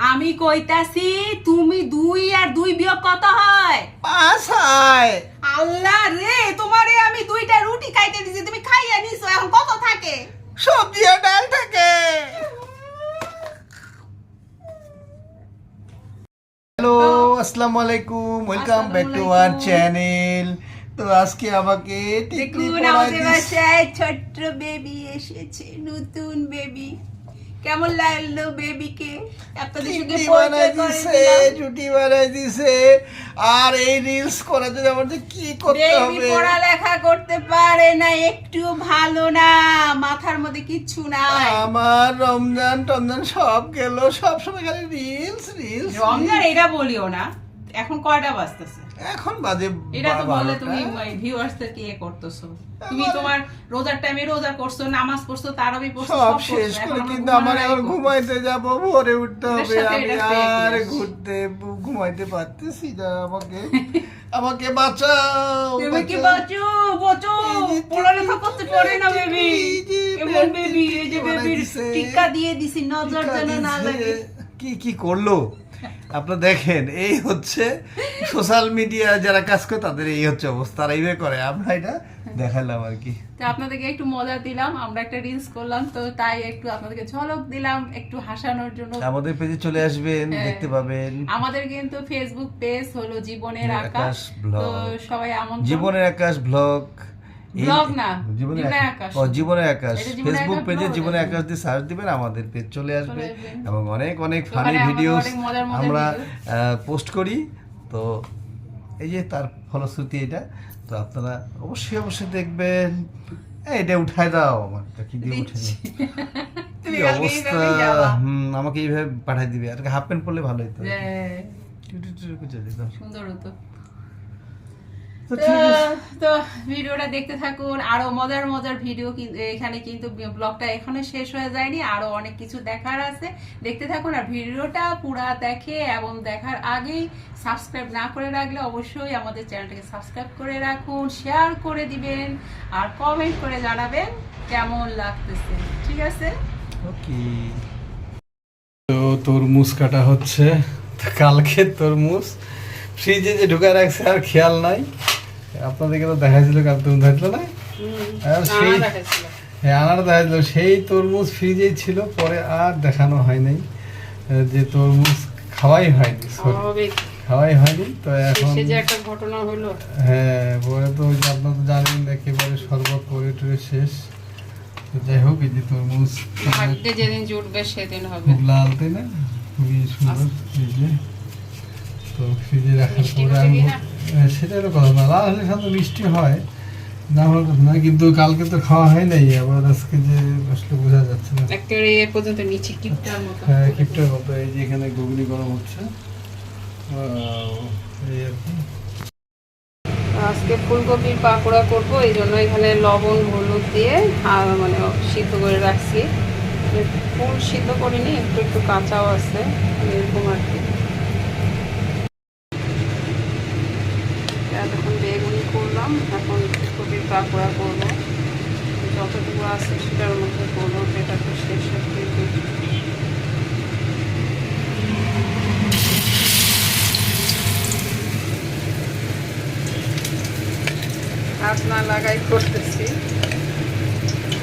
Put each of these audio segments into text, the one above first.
আমি কইতাছি তুমি দুই আর দুই বিয়োগ কত হয়? পাঁচ হয়। আল্লাহ রে তোমারে আমি দুইটা রুটি খাইতে দিছি তুমি খাইয়া নিছো এখন কত থাকে? সবজি আর ডাল থাকে। হ্যালো আসসালামু আলাইকুম welcome back to our channel তো আজকে আমাকে ছোট্ট বেবি এসেছে নতুন বেবি কেমন লাগল বেবিকে আপনাদের সঙ্গে পরিচয় করে বানাই দিছে আর এই রিলস করার জন্য আমাদের কি করতে বেবি হবে? পড়ালেখা করতে পারে না একটু ভালো না মাথার মধ্যে কিচ্ছু নাই। আমার রমজান টমজান সব গেল সব সময় খালি রিলস রিলস রমজান এটা বলিও না। এখন কয়টা বাজতেছে? এখন বাজে এটা তো বলে তুমি ভিউয়ার্সদেরকে ইয়ে করতেছো? তুমি তোমার রোজার টাইমে রোজা করছ নামাজ পড়ছো তারাবি পড়ছো সব শেষ করে কিন্তু আমার এখন ঘুমাইতে যাব ভোরে উঠতে হবে আমি আর ঘুরতে ঘুমাইতে পারতেছি না আমাকে আমাকে বাঁচাও বেবি কি বাঁচো? বাঁচো! পড়ালেখা করতে পারে না বেবি এমন বেবি এই যে বেবির। টিকা দিয়ে দিছি নজর যেন না লাগে। কি কি করল? আপনারা দেখেন এই হচ্ছে সোশ্যাল মিডিয়া যারা কাজ করে তাদের এই হচ্ছে অবস্থা। তারা এইভাবে করে আমরা এটা দেখালাম আর কি। তো আপনাদেরকে একটু মজা দিলাম আমরা একটা রিলস করলাম তো তাই একটু আপনাদেরকে ঝলক দিলাম একটু হাসানোর জন্য। আমাদের পেজে চলে আসবেন হ্যাঁ। দেখতে পাবেন। আমাদের কিন্তু ফেসবুক পেজ হলো জীবনের আকাশ। আকাশ তো সবাই আমন্ত্রণ। জীবনের আকাশ ব্লগ না। ও জীবনের আকাশ। ফেসবুক পেজে জীবনের আকাশ দিয়ে সার্চ দিবেন আমাদের পেজ চলে আসবে। এবং অনেক অনেক ফানি ভিডিওস মজার আমরা পোস্ট করি। তো এই যে তার ফলশ্রুতি এটা। তো আপনারা অবশ্যই অবশ্যই দেখবেন। এটা উঠায় দাও আমার কি দিয়ে উঠে কি অবস্থা? হুম, আমাকে এইভাবে পাঠাই দিবে। আর হাফ প্যান্ট পরলে ভালো হতো যে, টু টু টু করে চলে যেতাম। সুন্দর হতো। তো ভিডিওটা দেখতে থাকুন। আরও মজার মজার ভিডিও এখানে কিন্তু ব্লগটা এখনও শেষ হয়ে যায়নি। আরও অনেক কিছু দেখার আছে। দেখতে থাকুন আর ভিডিওটা পুরা দেখে এবং দেখার আগেই সাবস্ক্রাইব না করে রাখলে অবশ্যই আমাদের চ্যানেলটাকে সাবস্ক্রাইব করে রাখুন শেয়ার করে দিবেন আর কমেন্ট করে জানাবেন কেমন লাগতেছে। ঠিক আছে? ওকে। তো তরমুজ কাটা হচ্ছে। কালকে তরমুজ। ফ্রিজে যে ঢুকায় রাখছে আর খেয়াল নাই। আপনাদেরকে তো দেখাইছিল কাল তুমি দেখাইছিল না? সেই হ্যাঁ আনার দেখাইছিল। সেই তরমুজ ফ্রিজেই ছিল পরে আর দেখানো হয় নাই। যে তরমুজ খাওয়াই হয়নি sorry, খাওয়াই হয়নি তো এখন যে একটা ঘটনা হলো। হ্যাঁ পরে তো আপনারা তো জানেন একেবারে শরবত করে টরে শেষ। যাই হোক এই যে তরমুজ ভাগ্যে যেদিন জুটবে সেদিন হবে। খুব লাল তাই না? খুবই সুন্দর এই যে তো ফ্রিজে রাখার পরে আমি সেটা হলো কথা। না লাল হলে সাধারণত মিষ্টি হয় না হলে কথা না কিন্তু কালকে তো খাওয়া হয় নাই আবার আজকে যে আসলে বোঝা যাচ্ছে না। একেবারে এ পর্যন্ত নিচে কিপটার মতো। হ্যাঁ কিপটার মতো এই যে এখানে ঘুগনি গরম হচ্ছে। এই আর কি। আজকে ফুলকপির পাকোড়া করব এই জন্য এখানে লবণ হলুদ দিয়ে আর মানে সিদ্ধ করে রাখছি। ফুল সিদ্ধ করিনি একটু একটু কাঁচাও আছে এরকম আর কি এতক্ষণ বেগুনি করলাম এখন ফুলকপির পাকোড়া করব। যতটুকু আছে সেটার মধ্যে করব তো শেষ হাত না লাগাই করতেছি।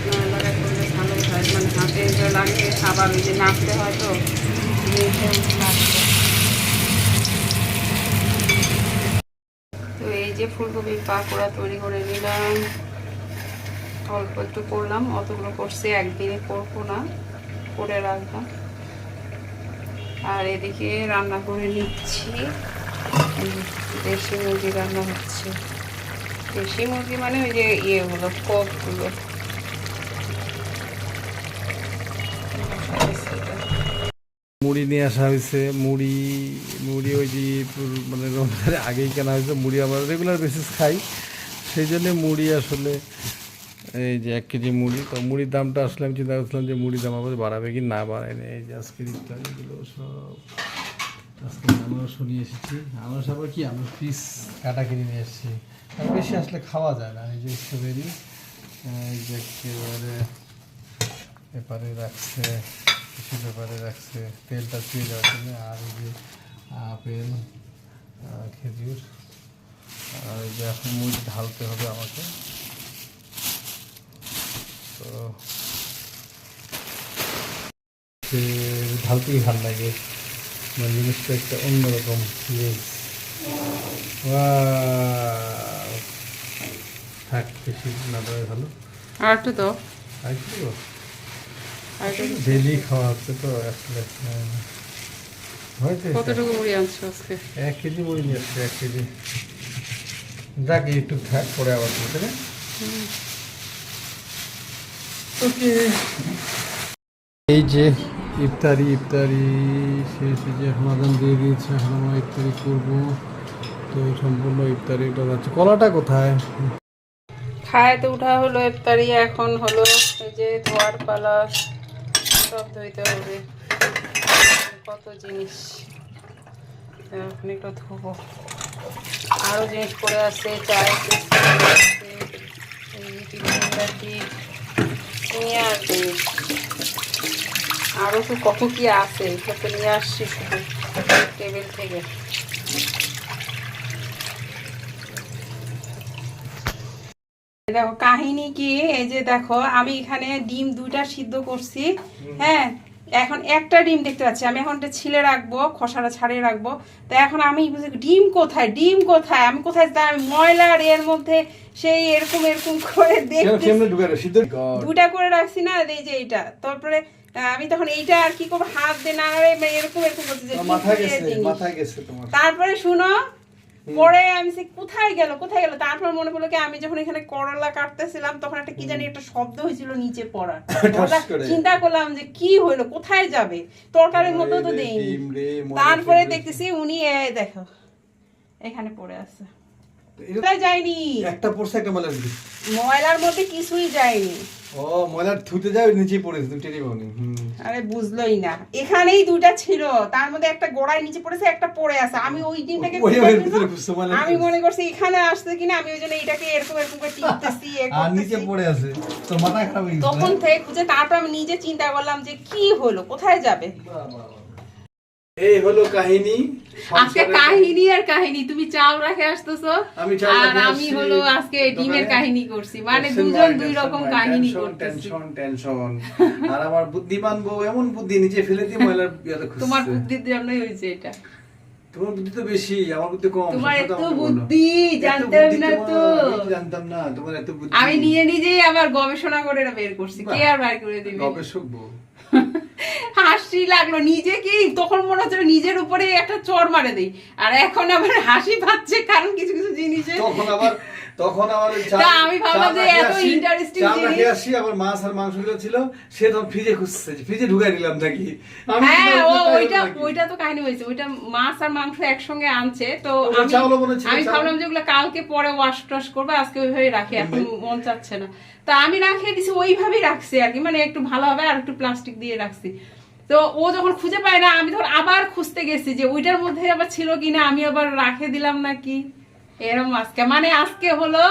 না লাগাই করলে ভালো হয়। মানে হাতে যে লাগে আবার ওই যে নাচতে হয়। তো এই যে ফুলকপির পাকোড়া তৈরি করে নিলাম। অল্প একটু করলাম, অতগুলো করছি, একদিনে করব না, করে রাখলাম। আর এদিকে রান্না করে নিচ্ছি। দেশি মুরগি রান্না হচ্ছে। দেশি মুরগি মানে ওই যে ইয়েগুলো, কপগুলো। মুড়ি নিয়ে আসা হয়েছে। মুড়ি মুড়ি ওই যে মানে রমজানের আগেই কেনা হয়েছে। মুড়ি আমরা রেগুলার বেসিস খাই। সেই জন্যে মুড়ি আসলে এই যে এক কেজি মুড়ি। তো মুড়ির দামটা আসলে আমি চিন্তা করছিলাম যে মুড়ির দাম আবার বাড়াবে কি না বাড়ায় না এই যে আজকে ইত্যাদিগুলো সব আজকে আনারস নিয়ে এসেছি। আনারস আবার কি? আনারস পিস কাটা কিনে নিয়ে এসেছি। আর বেশি আসলে খাওয়া যায় না। এই যে স্ট্রবেরি একেবারে এপারে রাখছে টিস্যু পেপারে রাখছে তেলটা চুয়ে যাওয়ার জন্য। আর এই যে আপেল খেজুর আর যে এখন মুড়ি ঢালতে হবে আমাকে। তো ঢালতেই ভালো লাগে। মানে জিনিসটা একটা অন্যরকম ফিলিংস থাক বেশি না ভালো। আর একটু তো আর একটু ডেলি খাওয়া হচ্ছে তো আসলে হ্যাঁ। কতটুকু মুড়ি আনছো আজকে? এক কেজি মুড়ি নিয়ে আসছে এক কেজি। যাক একটু থাক পরে আবার বলতে ওকে। এই যে ইফতারি ইফতারি শেষ যে আদান দিয়ে দিয়েছে আমরা ইফতারি করব। তো সম্পূর্ণ ইফতারিটা যাচ্ছে। কলাটা কোথায়? খায় তো উঠা হলো ইফতারি এখন হলো এই যে ধোয়ার পালা। সব ধুইতে হবে। কত জিনিস? এখন একটু ধোবো আরও জিনিস পড়ে আছে চায় নিয়ে আসবে। আরও তো কত কি আছে, এগুলো তো নিয়ে আসছি শুধু। টেবিল থেকে। দেখো কাহিনী কি? এই যে দেখো আমি এখানে ডিম দুইটা সিদ্ধ করছি। হ্যাঁ এখন একটা ডিম দেখতে পাচ্ছি। আমি এখন এটা ছিলে রাখব খসাটা ছাড়িয়ে রাখব। তো এখন আমি ডিম কোথায়? ডিম কোথায়? আমি কোথায়? আমি ময়লার এর মধ্যে সেই এরকম এরকম করে দুটা করে রাখছি না এই যে এইটা। তারপরে আমি তখন এইটা আর কি করব? হাত দিয়ে মানে এরকম এরকম করছি যে কি মাথায় দিয়ে গেছে জিনিস। মাথায় গেছে তোমার। তারপরে শুনো পরে আমি সে কোথায় গেল কোথায় গেল? তারপর মনে পড়ল কি আমি যখন এখানে করলা কাটতেছিলাম তখন একটা কি জানি একটা শব্দ হয়েছিল নিচে পড়া চিন্তা করলাম যে কি হলো কোথায় যাবে? তরকারির মতো তো দেইনি দেয়নি। তারপরে। দেখতেছি উনি দেখো এখানে পড়ে আছে। কোথায় যায়নি? একটা পড়ছে একটা ময়লা ঢুকে ময়লার মধ্যে কিছুই যায়নি। ও ময়লা ধুতে যাও নিচেই পড়েছে তুমি টেরি পাওনি আরে বুঝলোই না। এখানেই দুটা ছিল তার মধ্যে একটা গোড়ায় নিচে পড়েছে একটা পড়ে আছে। আমি ওই মানে আমি মনে করছি এখানে আসছে কিনা আমি ওই জন্য এটাকে এরকম এরকম করে টিপতেছি আর নিচে করতেছি। পড়ে আছে তো মাথা খারাপ হয়ে তখন থেকে খুঁজে তারপর আমি নিজে চিন্তা করলাম যে কি হলো কোথায় যাবে? এই হলো কাহিনী আজকে কাহিনী। আর কাহিনী তুমি রাখে আসতেছো? আর আমি হলো আজকে ডিমের কাহিনী করছি। মানে দুজন দুই রকম কাহিনী করতেছি। টেনশন টেনশন আর আমার বুদ্ধিমান বউ এমন বুদ্ধি নিচে ফেলে দিয়ে খুঁজছে। তোমার বুদ্ধির জন্যই হয়েছে এটা। তোমার বুদ্ধি তো বেশি আমার বুদ্ধি কম তোমার এত বুদ্ধি জানতাম না তো। জানতাম না তোমার এত বুদ্ধি। আমি নিয়ে নিজেই আবার গবেষণা করে বের করছি। কে আর বের করে দিবে? গবেষক বউ। হাসি লাগল নিজেকেই তখন মনে হচ্ছিল নিজের উপরে একটা চর মারে দেই। আর এখন আবার হাসি পাচ্ছে কারণ কিছু কিছু জিনিসে। তখন আবার তখন আবার আমি ভাবলাম যে এত চাল জিনিস। আসি, আবার মাছ আর মাংসগুলো ছিল সে তখন ফ্রিজে খুঁজছে ফ্রিজে ঢুকাই দিলাম নাকি? হ্যাঁ ও ওইটা ওইটা তো কাহিনী হয়েছে ওইটা মাছ আর মাংস একসঙ্গে আনছে তো আমি ভাবলাম যে ওগুলো কালকে পরে ওয়াশ টাশ করবে আজকে ওইভাবে রাখি এখন মন চাচ্ছে না। তো আমি রাখিয়ে দিছি ওইভাবেই রাখছি আর কি মানে একটু ভালো হবে আর একটু প্লাস্টিক দিয়ে রাখছি। তো ও যখন খুঁজে পায় না আমি তখন আবার খুঁজতে গেছি যে ওইটার মধ্যে আবার ছিল কিনা আমি আবার রাখে দিলাম নাকি? এরকম আজকে। মানে আজকে হলো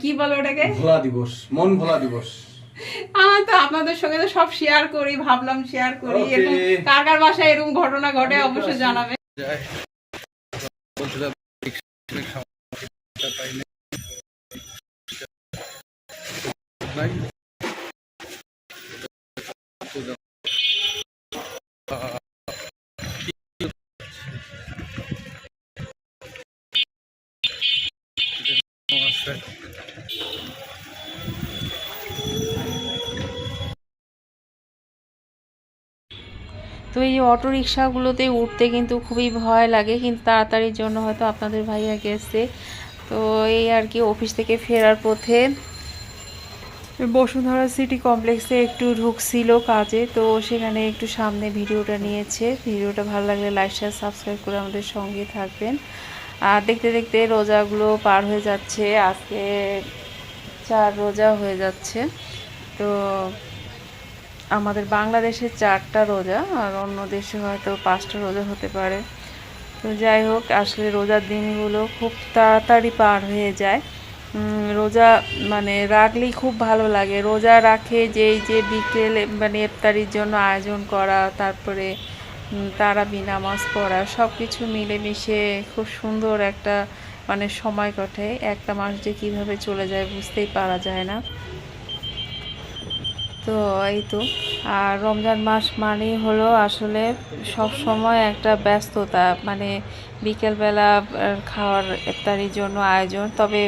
কি বলো ওটাকে? ভোলা দিবস মন ভোলা দিবস। আমার তো আপনাদের সঙ্গে তো সব শেয়ার করি ভাবলাম শেয়ার করি। এরকম কার কার বাসায় এরকম ঘটনা ঘটে অবশ্যই জানাবে। তো এই যে অটো রিক্সাগুলোতে উঠতে কিন্তু খুবই ভয় লাগে, কিন্তু তাড়াতাড়ির জন্য হয়তো আপনাদের ভাইয়া গেছে। তো এই আর কি, অফিস থেকে ফেরার পথে বসুন্ধরা সিটি কমপ্লেক্সে একটু ঢুকছিল কাজে, তো সেখানে একটু সামনে ভিডিওটা নিয়েছে। ভিডিওটা ভালো লাগলে লাইক শেয়ার সাবস্ক্রাইব করে আমাদের সঙ্গে থাকবেন। আর দেখতে দেখতে রোজাগুলো পার হয়ে যাচ্ছে, আজকে চার রোজা হয়ে যাচ্ছে। তো আমাদের বাংলাদেশে চারটা রোজা, আর অন্য দেশে হয়তো পাঁচটা রোজা হতে পারে। তো যাই হোক, আসলে রোজার দিনগুলো খুব তাড়াতাড়ি পার হয়ে যায়। রোজা মানে রাখলেই খুব ভালো লাগে। রোজা রাখে যে এই যে বিকেলে মানে ইফতারির জন্য আয়োজন করা তারপরে উম, তারাবি নামাজ পড়া সব কিছু মিলেমিশে খুব সুন্দর একটা মানে সময় কাটে। একটা মাস যে কীভাবে চলে যায় বুঝতেই পারা যায় না। তো এই তো। আর রমজান মাস মানেই হলো আসলে সব সময় একটা ব্যস্ততা। মানে বিকেলবেলা খাওয়ার ইফতারির জন্য আয়োজন। তবে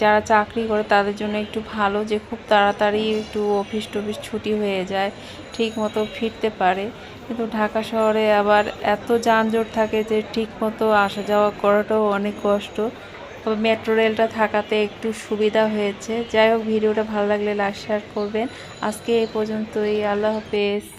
যারা চাকরি করে তাদের জন্য একটু ভালো যে খুব তাড়াতাড়ি একটু অফিস টফিস ছুটি হয়ে যায়, ঠিক মতো ফিরতে পারে। কিন্তু ঢাকা শহরে আবার এত যানজট থাকে যে ঠিক মতো আসা যাওয়া করাটাও অনেক কষ্ট। তবে মেট্রো রেলটা থাকাতে একটু সুবিধা হয়েছে। যাই হোক, ভিডিওটা ভালো লাগলে লাইক, শেয়ার করবেন। আজকে এই পর্যন্তই। আল্লাহ হাফেজ।